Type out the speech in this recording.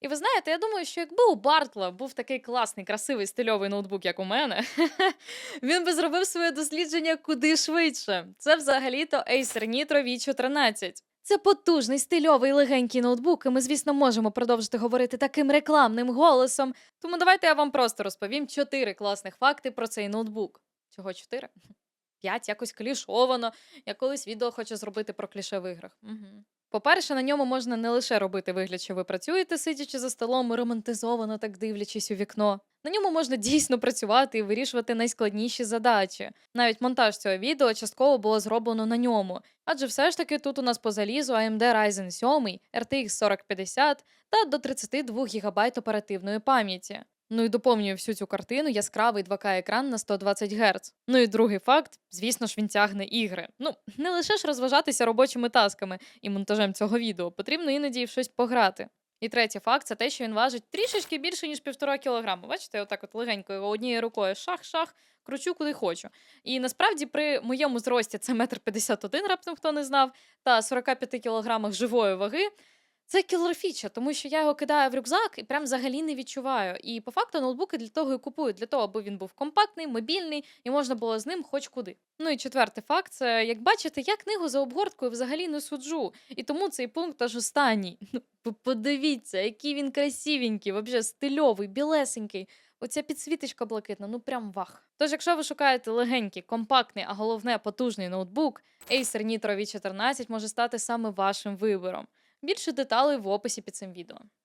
І ви знаєте, я думаю, що якби у Бартла був такий класний, красивий стильовий ноутбук, як у мене, він би зробив своє дослідження куди швидше. Це взагалі-то Acer Nitro V14. Це потужний, стильовий, легенький ноутбук, і ми, звісно, можемо продовжити говорити таким рекламним голосом. Тому давайте я вам просто розповім чотири класних факти про цей ноутбук. Чого чотири? П'ять, якось клішовано. Я колись відео хочу зробити про кліше в іграх. Угу. По-перше, на ньому можна не лише робити вигляд, що ви працюєте, сидячи за столом і романтизовано так дивлячись у вікно. На ньому можна дійсно працювати і вирішувати найскладніші задачі. Навіть монтаж цього відео частково було зроблено на ньому, адже все ж таки тут у нас по залізу AMD Ryzen 7, RTX 4050 та до 32 ГБ оперативної пам'яті. Ну і доповнює всю цю картину яскравий 2К екран на 120 Гц. Ну і другий факт, звісно ж, він тягне ігри. Ну, не лише ж розважатися робочими тасками і монтажем цього відео, потрібно іноді в щось пограти. І третій факт це те, що він важить трішечки більше, ніж півтора кілограма. Бачите, отак от легенько його однією рукою шах-шах, кручу куди хочу. І насправді при моєму зрості це метр п'ятдесят один, раптом хто не знав, та 45 кілограмах живої ваги. Це кілер фіча, тому що я його кидаю в рюкзак і прям взагалі не відчуваю. І по факту ноутбуки для того і купують, для того, аби він був компактний, мобільний і можна було з ним хоч куди. Ну і четвертий факт це як бачите, я книгу за обгорткою взагалі не суджу. І тому цей пункт аж останній. Ну, подивіться, який він красивенький, взагалі стильовий, білесенький. Оця підсвіточка блакитна, ну прям вах. Тож, якщо ви шукаєте легенький, компактний, а головне потужний ноутбук, Acer Nitro V14 може стати саме вашим вибором. Більше деталей в описі під цим відео.